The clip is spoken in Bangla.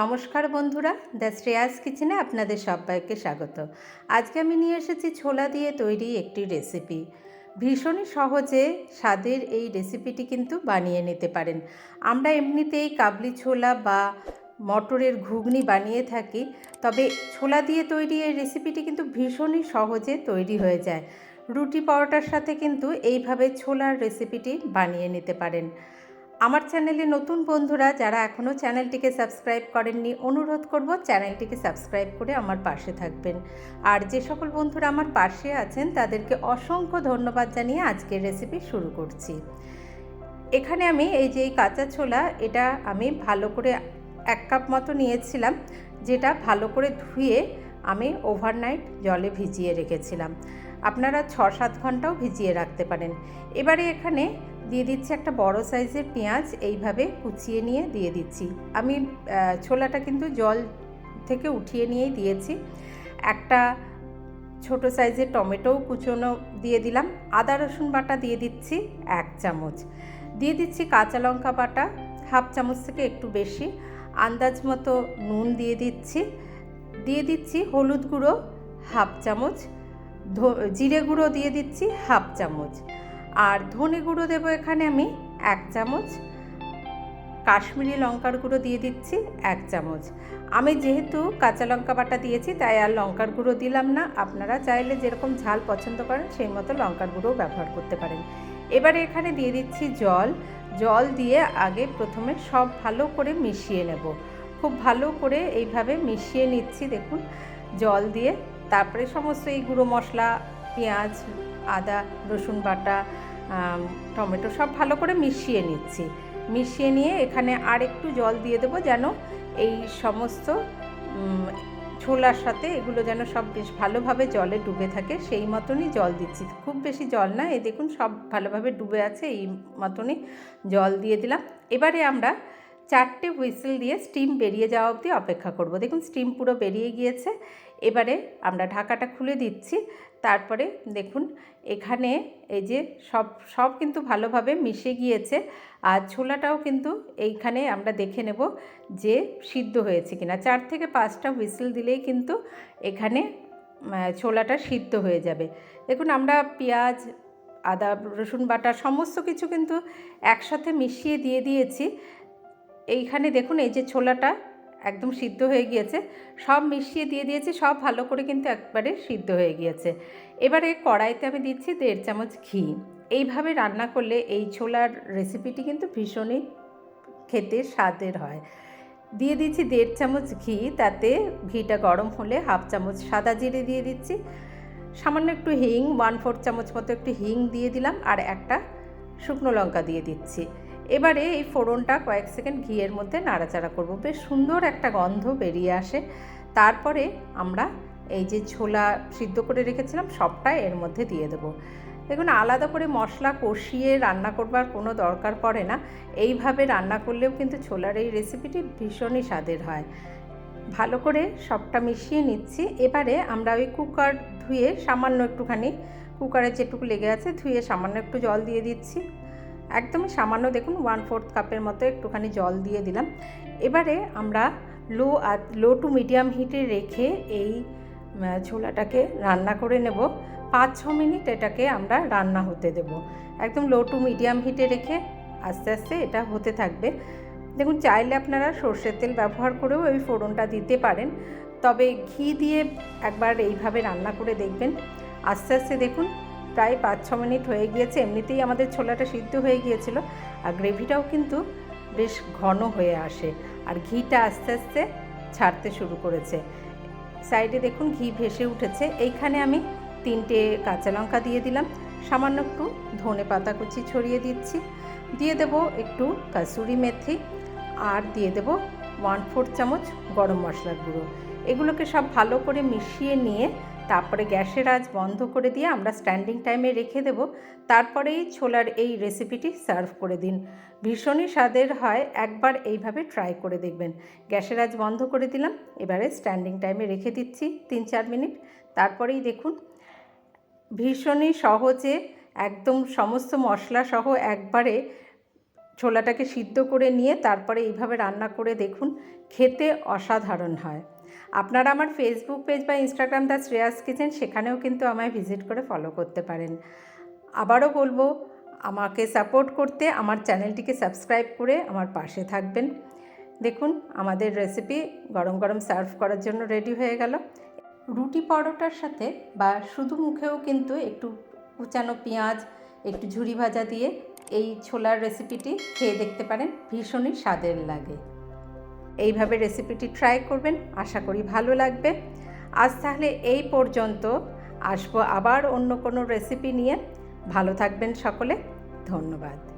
নমস্কার বন্ধুরা, দ্য শ্রেয়াস কিচেনে আপনাদের সবাইকে স্বাগত। আজকে আমি নিয়ে এসেছি ছোলা দিয়ে তৈরি একটি রেসিপি। ভীষণই সহজে স্বাদের এই রেসিপিটি কিন্তু বানিয়ে নিতে পারেন। আমরা এমনিতেই কাবলি ছোলা বা মটরের ঘুগনি বানিয়ে থাকি, তবে ছোলা দিয়ে তৈরি এই রেসিপিটি কিন্তু ভীষণই সহজে তৈরি হয়ে যায়। রুটি পরোটার সাথে কিন্তু এইভাবে ছোলার রেসিপিটি বানিয়ে নিতে পারেন। আমার চ্যানেলে নতুন বন্ধুরা যারা এখনও চ্যানেলটিকে সাবস্ক্রাইব করেননি, অনুরোধ করব চ্যানেলটিকে সাবস্ক্রাইব করে আমার পাশে থাকবেন। আর যে সকল বন্ধুরা আমার পাশে আছেন, তাদেরকে অসংখ্য ধন্যবাদ জানিয়ে আজকের রেসিপি শুরু করছি। এখানে আমি এই যে এই কাঁচা ছোলা, এটা আমি ভালো করে এক কাপ মতো নিয়েছিলাম, যেটা ভালো করে ধুয়ে আমি ওভারনাইট জলে ভিজিয়ে রেখেছিলাম। আপনারা ছ সাত ঘন্টাও ভিজিয়ে রাখতে পারেন। এবারে এখানে দিয়ে দিচ্ছি একটা বড় সাইজের পেঁয়াজ, এইভাবে কুচিয়ে নিয়ে দিয়ে দিচ্ছি। আমি ছোলাটা কিন্তু জল থেকে উঠিয়ে নিয়েই দিয়েছি। একটা ছোট সাইজের টমেটোও কুচোনো দিয়ে দিলাম। আদা, রসুন বাটা দিয়ে দিচ্ছি এক চামচ। দিয়ে দিচ্ছি কাঁচা লঙ্কা বাটা, হাফ চামচ থেকে একটু বেশি। আন্দাজ মতো নুন দিয়ে দিচ্ছি। দিয়ে দিচ্ছি হলুদ গুঁড়ো, হাফ চামচ। জিরে গুঁড়ো দিয়ে দিচ্ছি হাফ চামচ। আর ধনে গুঁড়ো দেবো এখানে আমি এক চামচ। কাশ্মীরি লঙ্কার গুঁড়ো দিয়ে দিচ্ছি এক চামচ। আমি যেহেতু কাঁচা লঙ্কা বাটা দিয়েছি, তাই আর লঙ্কার গুঁড়ো দিলাম না। আপনারা চাইলে যেরকম ঝাল পছন্দ করেন, সেই মতো লঙ্কার গুঁড়োও ব্যবহার করতে পারেন। এবারে এখানে দিয়ে দিচ্ছি জল। জল দিয়ে আগে প্রথমে সব ভালো করে মিশিয়ে নেব। খুব ভালো করে এইভাবে মিশিয়ে নিচ্ছি, দেখুন। জল দিয়ে, তারপরে সমস্ত এই গুঁড়ো মশলা পেঁয়াজ, আদা, রসুন বাটা টমেটো সব ভালো করে মিশিয়ে নিচ্ছি। মিশিয়ে নিয়ে এখানে আর একটু জল দিয়ে দেবো যেন এই সমস্ত ছোলার সাথে এগুলো যেন সব বেশ ভালোভাবে জলে ডুবে থাকে, সেই মতনই জল দিচ্ছি। খুব বেশি জল না, এই দেখুন সব ভালোভাবে ডুবে আছে, এই মতনই জল দিয়ে দিলাম। এবারে আমরা চারটে হুইসেল দিয়ে স্টিম বেরিয়ে যাওয়া অবধি অপেক্ষা করব। দেখুন, স্টিম পুরো বেরিয়ে গিয়েছে। এবারে আমরা ঢাকাটা খুলে দিচ্ছি। তারপরে দেখুন, এখানে এই যে সব সব কিন্তু ভালোভাবে মিশে গিয়েছে। আর ছোলাটাও কিন্তু এইখানে আমরা দেখে নেব যে সিদ্ধ হয়েছে কিনা। চার থেকে পাঁচটা হুইসেল দিলেই কিন্তু এখানে ছোলাটা সিদ্ধ হয়ে যাবে। দেখুন, আমরা পেঁয়াজ, আদা, রসুন বাটা সমস্ত কিছু কিন্তু একসাথে মিশিয়ে দিয়ে দিয়েছি। এইখানে দেখুন, এই যে ছোলাটা একদম সিদ্ধ হয়ে গিয়েছে। সব মিশিয়ে দিয়ে দিয়েছি, সব ভালো করে কিন্তু একবারে সিদ্ধ হয়ে গিয়েছে। এবারে কড়াইতে আমি দিচ্ছি দেড় চামচ ঘি। এইভাবে রান্না করলে এই ছোলার রেসিপিটি কিন্তু ভীষণই খেতে স্বাদের হয়। দিয়ে দিচ্ছি দেড় চামচ ঘি, তাতে ঘিটা গরম হলে হাফ চামচ সাদা জিরে দিয়ে দিচ্ছি। সামান্য একটু হিং ওয়ান ফোর চামচ মতো একটু হিং দিয়ে দিলাম, আর একটা শুকনো লঙ্কা দিয়ে দিচ্ছি। এবারে এই ফোড়নটা কয়েক সেকেন্ড ঘিয়ের মধ্যে নাড়াচাড়া করব। বেশ সুন্দর একটা গন্ধ বেরিয়ে আসে। তারপরে আমরা এই যে ছোলা সিদ্ধ করে রেখেছিলাম, সবটা এর মধ্যে দিয়ে দেবো। দেখুন, আলাদা করে মশলা কষিয়ে রান্না করবার কোনো দরকার পড়ে না। এইভাবে রান্না করলেও কিন্তু ছোলার এই রেসিপিটি ভীষণই স্বাদের হয়। ভালো করে সবটা মিশিয়ে নিচ্ছি। এবারে আমরা ওই কুকার ধুয়ে সামান্য একটুখানি, কুকারে যেটুকু লেগে আছে, ধুয়ে সামান্য একটু জল দিয়ে দিচ্ছি। একদমই সামান্য দেখুন ওয়ান ফোর্থ কাপের মতো একটুখানি জল দিয়ে দিলাম। এবারে আমরা লো লো টু মিডিয়াম হিটে রেখে এই ছোলাটাকে রান্না করে নেব। পাঁচ, ছ মিনিট এটাকে আমরা রান্না হতে দেব। একদম লো টু মিডিয়াম হিটে রেখে আস্তে আস্তে এটা হতে থাকবে। দেখুন চাইলে আপনারা সর্ষের তেল ব্যবহার করেও এই ফোড়নটা দিতে পারেন। তবে ঘি দিয়ে একবার এইভাবে রান্না করে দেখবেন। আস্তে আস্তে দেখুন প্রায় পাঁচ ছ মিনিট হয়ে গিয়েছে, এমনিতেই আমাদের ছোলাটা সিদ্ধ হয়ে গিয়েছিল আর গ্রেভিটাও কিন্তু বেশ ঘন হয়ে আসে আর ঘিটা আস্তে আস্তে ছাড়তে শুরু করেছে। সাইডে দেখুন ঘি ভেসে উঠেছে, এইখানে আমি তিনটে কাঁচা লঙ্কা দিয়ে দিলাম, সামান্য একটু ধনে পাতা কুচি ছড়িয়ে দিচ্ছি, দিয়ে দেব একটু কাসুরি মেথি আর দিয়ে দেব ওয়ান ফোর চামচ গরম মশলার গুঁড়ো। এগুলোকে সব ভালো করে মিশিয়ে নিয়ে তারপরে গ্যাসের আজ বন্ধ করে দিয়ে আমরা স্ট্যান্ডিং টাইমে রেখে দেব। তারপরেই ছোলার এই রেসিপিটি সার্ভ করে দিন। ভীষণই স্বাদের হয়, একবার এইভাবে ট্রাই করে দেখবেন। গ্যাসের আজ বন্ধ করে দিলাম, এবারে স্ট্যান্ডিং টাইমে রেখে দিচ্ছি তিন চার মিনিট। তারপরেই দেখুন, ভীষণই সহজে একদম সমস্ত মশলা সহ একবারে ছোলাটাকে সিদ্ধ করে নিয়ে তারপরে এইভাবে রান্না করে দেখুন, খেতে অসাধারণ হয়। আপনারা আমার ফেসবুক পেজ বা ইনস্টাগ্রাম দ্য শ্রেয়াস কিচেন, সেখানেও কিন্তু আমায় ভিজিট করে ফলো করতে পারেন। আবারও বলব, আমাকে সাপোর্ট করতে, আমার চ্যানেলটিকে সাবস্ক্রাইব করে আমার পাশে থাকবেন। দেখুন, আমাদের রেসিপি গরম গরম সার্ভ করার জন্য রেডি হয়ে গেল। রুটি পরোটার সাথে বা শুধু মুখেও কিন্তু একটু কুচানো পেঁয়াজ, একটু ঝুরি ভাজা দিয়ে এই ছোলার রেসিপিটি খেয়ে দেখতে পারেন, ভীষণই স্বাদের লাগে। এইভাবে রেসিপিটি ট্রাই করবেন, আশা করি ভালো লাগবে। আজ তাহলে এই পর্যন্ত। আসব আবার অন্য কোনো রেসিপি নিয়ে। ভালো থাকবেন সকলে। ধন্যবাদ।